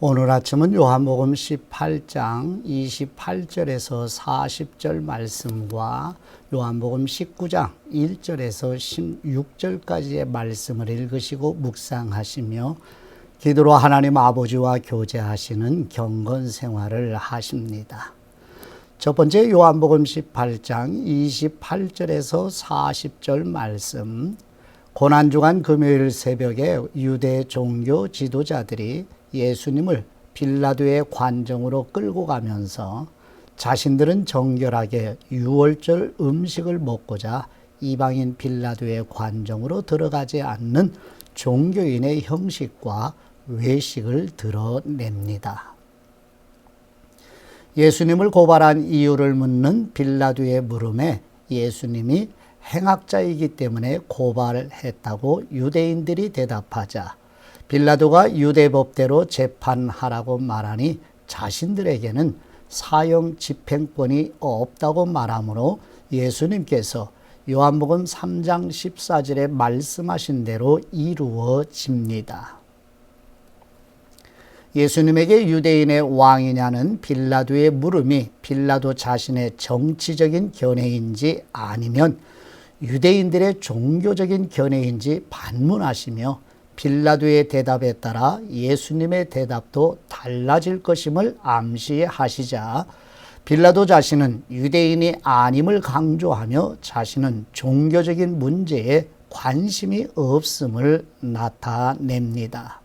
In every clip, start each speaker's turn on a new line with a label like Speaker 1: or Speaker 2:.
Speaker 1: 오늘 아침은 요한복음 18장 28절에서 40절 말씀과 요한복음 19장 1절에서 16절까지의 말씀을 읽으시고 묵상하시며 기도로 하나님 아버지와 교제하시는 경건 생활을 하십니다. 첫 번째 요한복음 18장 28절에서 40절 말씀 고난주간 금요일 새벽에 유대 종교 지도자들이 예수님을 빌라도의 관정으로 끌고 가면서 자신들은 정결하게 유월절 음식을 먹고자 이방인 빌라도의 관정으로 들어가지 않는 종교인의 형식과 외식을 드러냅니다. 예수님을 고발한 이유를 묻는 빌라도의 물음에 예수님이 행악자이기 때문에 고발했다고 유대인들이 대답하자 빌라도가 유대법대로 재판하라고 말하니 자신들에게는 사형 집행권이 없다고 말하므로 예수님께서 요한복음 3장 14절에 말씀하신 대로 이루어집니다. 예수님에게 유대인의 왕이냐는 빌라도의 물음이 빌라도 자신의 정치적인 견해인지 아니면 유대인들의 종교적인 견해인지 반문하시며 빌라도의 대답에 따라 예수님의 대답도 달라질 것임을 암시하시자 빌라도 자신은 유대인이 아님을 강조하며 자신은 종교적인 문제에 관심이 없음을 나타냅니다.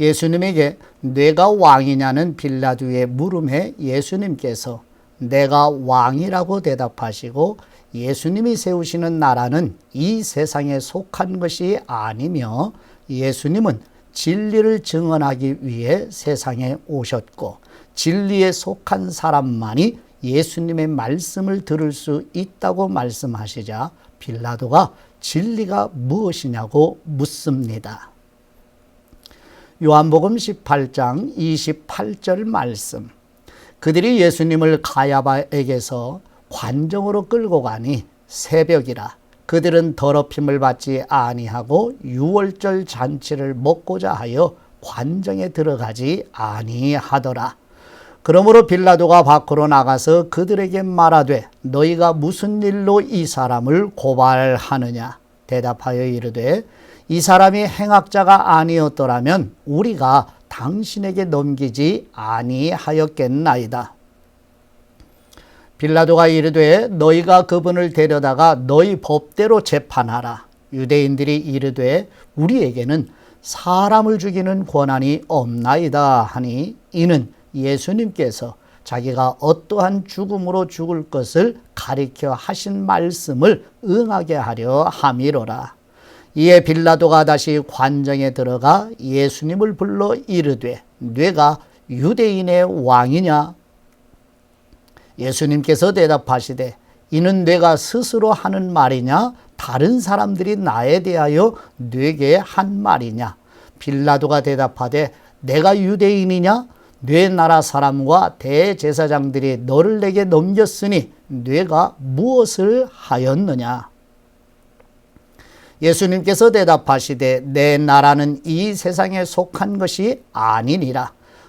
Speaker 1: 예수님에게 내가 왕이냐는 빌라도의 물음에 예수님께서 내가 왕이라고 대답하시고 예수님이 세우시는 나라는 이 세상에 속한 것이 아니며 예수님은 진리를 증언하기 위해 세상에 오셨고 진리에 속한 사람만이 예수님의 말씀을 들을 수 있다고 말씀하시자 빌라도가 진리가 무엇이냐고 묻습니다. 요한복음 18장 28절 말씀. 그들이 예수님을 가야바에게서 관정으로 끌고 가니 새벽이라 그들은 더럽힘을 받지 아니하고 유월절 잔치를 먹고자 하여 관정에 들어가지 아니하더라. 그러므로 빌라도가 밖으로 나가서 그들에게 말하되 너희가 무슨 일로 이 사람을 고발하느냐 대답하여 이르되 이 사람이 행악자가 아니었더라면 우리가 당신에게 넘기지 아니하였겠나이다. 빌라도가 이르되 너희가 그분을 데려다가 너희 법대로 재판하라. 유대인들이 이르되 우리에게는 사람을 죽이는 권한이 없나이다 하니 이는 예수님께서 자기가 어떠한 죽음으로 죽을 것을 가리켜 하신 말씀을 응하게 하려 함이로라. 이에 빌라도가 다시 관정에 들어가 예수님을 불러 이르되 뇌가 유대인의 왕이냐 예수님께서 대답하시되 이는 내가 스스로 하는 말이냐? 다른 사람들이 나에 대하여 내게 한 말이냐? 빌라도가 대답하되 내가 유대인이냐? 뇌 나라 사람과 대제사장들이 너를 내게 넘겼으니 뇌가 무엇을 하였느냐? 예수님께서 대답하시되 내 나라는 이 세상에 속한 것이 아니니라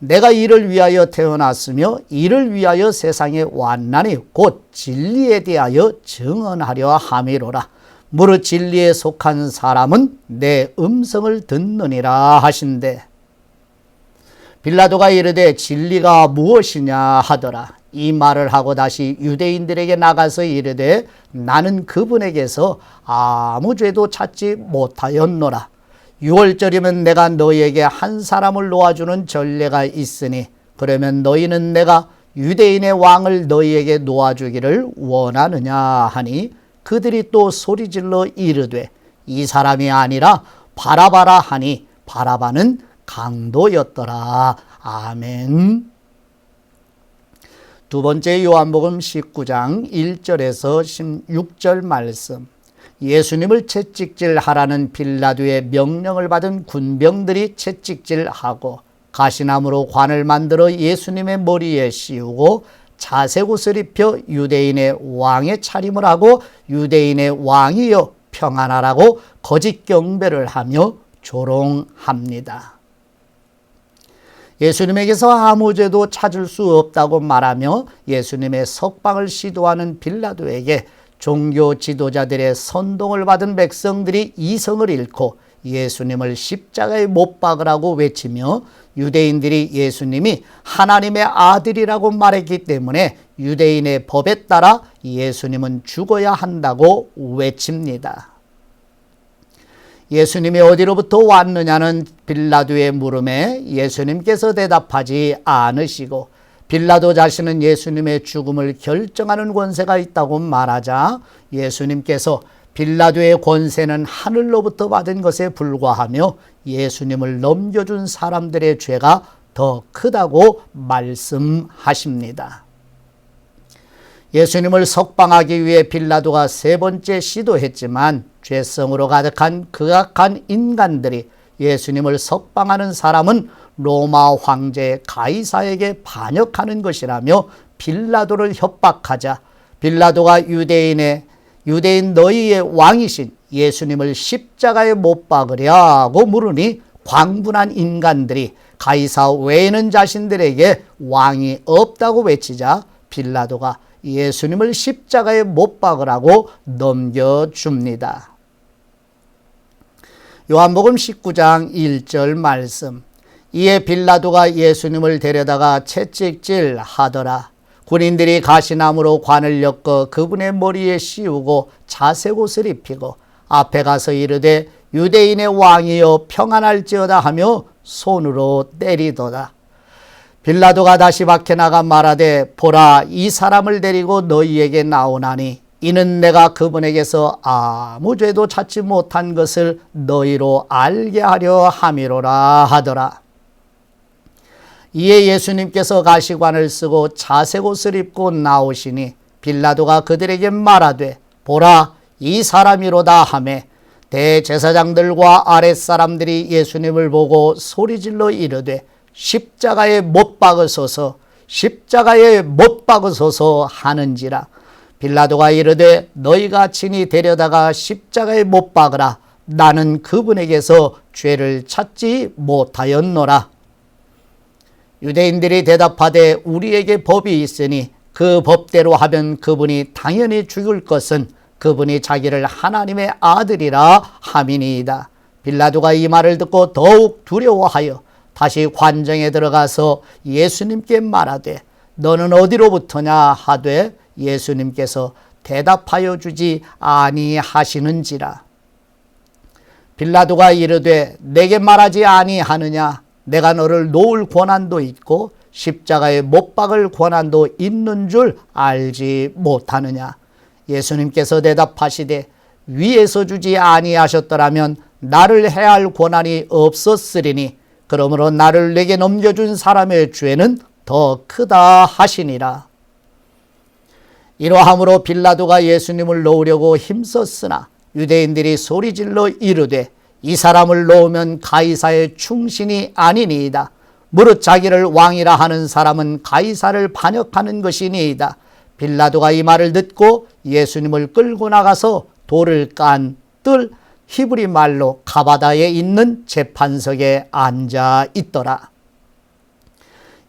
Speaker 1: 내가 이를 위하여 태어났으며 이를 위하여 세상에 왔나니 곧 진리에 대하여 증언하려 함이로라. 무릇 진리에 속한 사람은 내 음성을 듣느니라 하신대. 빌라도가 이르되 진리가 무엇이냐 하더라. 이 말을 하고 다시 유대인들에게 나가서 이르되 나는 그분에게서 아무 죄도 찾지 못하였노라. 6월절이면 내가 너희에게 한 사람을 놓아주는 전례가 있으니 그러면 너희는 내가 유대인의 왕을 너희에게 놓아주기를 원하느냐 하니 그들이 또 소리질러 이르되 이 사람이 아니라 바라바라 하니 바라바는 강도였더라. 아멘. 두 번째 요한복음 19장 1절에서 16절 말씀. 예수님을 채찍질 하라는 빌라도의 명령을 받은 군병들이 채찍질 하고 가시나무로 관을 만들어 예수님의 머리에 씌우고 자색옷을 입혀 유대인의 왕의 차림을 하고 유대인의 왕이여 평안하라고 거짓 경배를 하며 조롱합니다. 예수님에게서 아무 죄도 찾을 수 없다고 말하며 예수님의 석방을 시도하는 빌라도에게 종교 지도자들의 선동을 받은 백성들이 이성을 잃고 예수님을 십자가에 못 박으라고 외치며 유대인들이 예수님이 하나님의 아들이라고 말했기 때문에 유대인의 법에 따라 예수님은 죽어야 한다고 외칩니다. 예수님이 어디로부터 왔느냐는 빌라도의 물음에 예수님께서 대답하지 않으시고 빌라도 자신은 예수님의 죽음을 결정하는 권세가 있다고 말하자 예수님께서 빌라도의 권세는 하늘로부터 받은 것에 불과하며 예수님을 넘겨준 사람들의 죄가 더 크다고 말씀하십니다. 예수님을 석방하기 위해 빌라도가 세 번째 시도했지만 죄성으로 가득한 극악한 인간들이 예수님을 석방하는 사람은 로마 황제 가이사에게 반역하는 것이라며 빌라도를 협박하자 빌라도가 유대인의 유대인 너희의 왕이신 예수님을 십자가에 못 박으랴고 물으니 광분한 인간들이 가이사 외에는 자신들에게 왕이 없다고 외치자 빌라도가 예수님을 십자가에 못 박으라고 넘겨줍니다. 요한복음 19장 1절 말씀. 이에 빌라도가 예수님을 데려다가 채찍질 하더라. 군인들이 가시나무로 관을 엮어 그분의 머리에 씌우고 자색 옷을 입히고 앞에 가서 이르되 유대인의 왕이여 평안할지어다 하며 손으로 때리도다. 빌라도가 다시 밖에 나가 말하되 보라 이 사람을 데리고 너희에게 나오나니 이는 내가 그분에게서 아무 죄도 찾지 못한 것을 너희로 알게 하려 함이로라 하더라. 이에 예수님께서 가시관을 쓰고 자색 옷을 입고 나오시니 빌라도가 그들에게 말하되 보라 이 사람이로다 하매 대제사장들과 아랫사람들이 예수님을 보고 소리질러 이르되 십자가에 못 박으소서 십자가에 못 박으소서 하는지라. 빌라도가 이르되 너희가 친히 데려다가 십자가에 못 박으라. 나는 그분에게서 죄를 찾지 못하였노라 유대인들이 대답하되 우리에게 법이 있으니 그 법대로 하면 그분이 당연히 죽을 것은 그분이 자기를 하나님의 아들이라 함이니이다. 빌라도가 이 말을 듣고 더욱 두려워하여 다시 관정에 들어가서 예수님께 말하되 너는 어디로부터냐 하되 예수님께서 대답하여 주지 아니하시는지라. 빌라도가 이르되 내게 말하지 아니하느냐 내가 너를 놓을 권한도 있고 십자가에 못 박을 권한도 있는 줄 알지 못하느냐 예수님께서 대답하시되 위에서 주지 아니하셨더라면 나를 해할 권한이 없었으리니 그러므로 나를 내게 넘겨준 사람의 죄는 더 크다 하시니라. 이러함으로 빌라도가 예수님을 놓으려고 힘썼으나 유대인들이 소리질러 이르되 이 사람을 놓으면 가이사의 충신이 아니니이다. 무릇 자기를 왕이라 하는 사람은 가이사를 반역하는 것이니이다. 빌라도가 이 말을 듣고 예수님을 끌고 나가서 돌을 깐 뜰 히브리 말로 가바다에 있는 재판석에 앉아 있더라.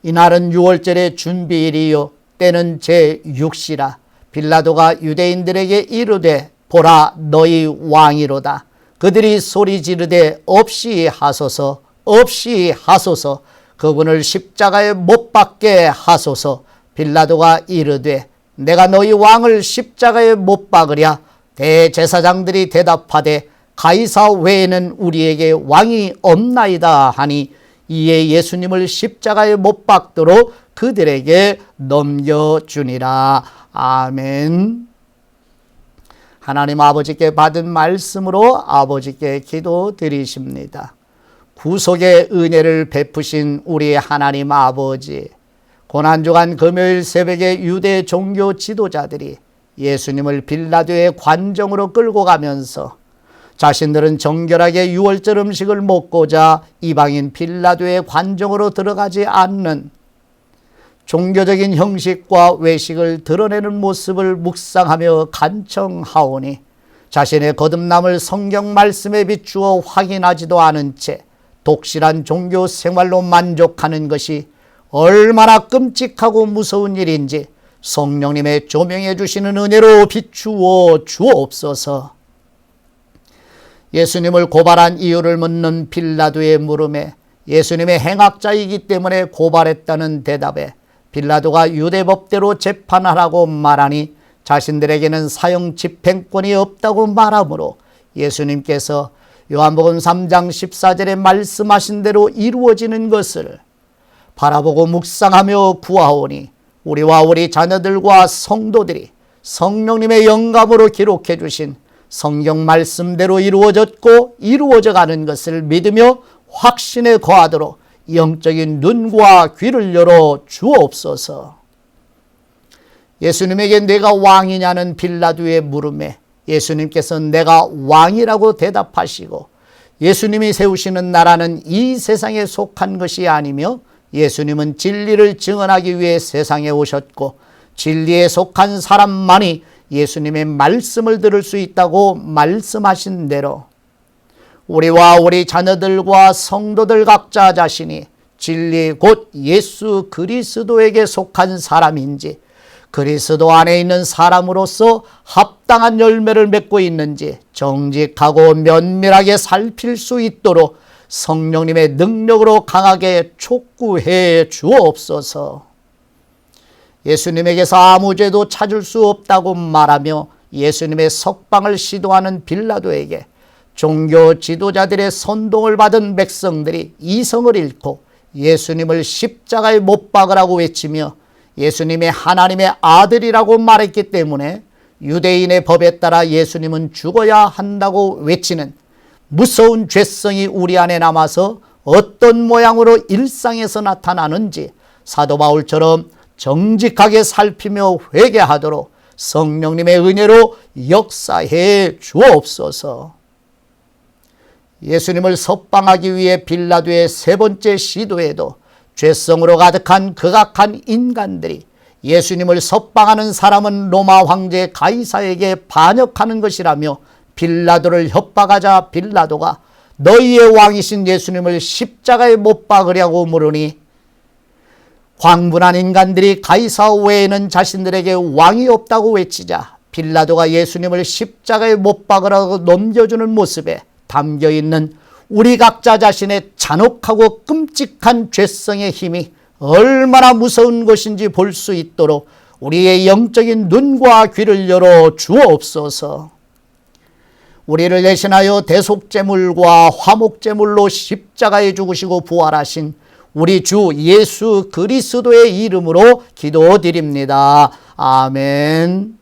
Speaker 1: 이날은 6월절의 준비일이요 때는 제6시라 빌라도가 유대인들에게 이르되 보라 너희 왕이로다. 그들이 소리 지르되 없이 하소서 없이 하소서 그분을 십자가에 못 박게 하소서 빌라도가 이르되 내가 너희 왕을 십자가에 못 박으랴 대제사장들이 대답하되 가이사 외에는 우리에게 왕이 없나이다 하니 이에 예수님을 십자가에 못 박도록 그들에게 넘겨주니라. 아멘. 하나님 아버지께 받은 말씀으로 아버지께 기도 드리십니다. 구속의 은혜를 베푸신 우리 하나님 아버지, 고난주간 금요일 새벽에 유대 종교 지도자들이 예수님을 빌라도의 관정으로 끌고 가면서 자신들은 정결하게 유월절 음식을 먹고자 이방인 빌라도의 관정으로 들어가지 않는 종교적인 형식과 외식을 드러내는 모습을 묵상하며 간청하오니 자신의 거듭남을 성경 말씀에 비추어 확인하지도 않은 채 독실한 종교 생활로 만족하는 것이 얼마나 끔찍하고 무서운 일인지 성령님의 조명해 주시는 은혜로 비추어 주옵소서. 예수님을 고발한 이유를 묻는 빌라도의 물음에 예수님의 행악자이기 때문에 고발했다는 대답에 빌라도가 유대 법대로 재판하라고 말하니 자신들에게는 사형 집행권이 없다고 말하므로 예수님께서 요한복음 3장 14절에 말씀하신 대로 이루어지는 것을 바라보고 묵상하며 구하오니 우리와 우리 자녀들과 성도들이 성령님의 영감으로 기록해 주신 성경 말씀대로 이루어졌고 이루어져 가는 것을 믿으며 확신에 거하도록 영적인 눈과 귀를 열어 주옵소서. 예수님에게 내가 왕이냐는 빌라도의 물음에 예수님께서 내가 왕이라고 대답하시고 예수님이 세우시는 나라는 이 세상에 속한 것이 아니며 예수님은 진리를 증언하기 위해 세상에 오셨고 진리에 속한 사람만이 예수님의 말씀을 들을 수 있다고 말씀하신 대로 우리와 우리 자녀들과 성도들 각자 자신이 진리 곧 예수 그리스도에게 속한 사람인지 그리스도 안에 있는 사람으로서 합당한 열매를 맺고 있는지 정직하고 면밀하게 살필 수 있도록 성령님의 능력으로 강하게 촉구해 주옵소서. 예수님에게서 아무 죄도 찾을 수 없다고 말하며 예수님의 석방을 시도하는 빌라도에게 종교 지도자들의 선동을 받은 백성들이 이성을 잃고 예수님을 십자가에 못 박으라고 외치며 예수님의 하나님의 아들이라고 말했기 때문에 유대인의 법에 따라 예수님은 죽어야 한다고 외치는 무서운 죄성이 우리 안에 남아서 어떤 모양으로 일상에서 나타나는지 사도 바울처럼 정직하게 살피며 회개하도록 성령님의 은혜로 역사해 주옵소서. 예수님을 석방하기 위해 빌라도의 세 번째 시도에도 죄성으로 가득한 극악한 인간들이 예수님을 석방하는 사람은 로마 황제 가이사에게 반역하는 것이라며 빌라도를 협박하자 빌라도가 너희의 왕이신 예수님을 십자가에 못 박으려고 물으니 광분한 인간들이 가이사 외에는 자신들에게 왕이 없다고 외치자 빌라도가 예수님을 십자가에 못 박으라고 넘겨주는 모습에 담겨 있는 우리 각자 자신의 잔혹하고 끔찍한 죄성의 힘이 얼마나 무서운 것인지 볼 수 있도록 우리의 영적인 눈과 귀를 열어 주옵소서. 우리를 대신하여 대속제물과 화목제물로 십자가에 죽으시고 부활하신 우리 주 예수 그리스도의 이름으로 기도드립니다. 아멘.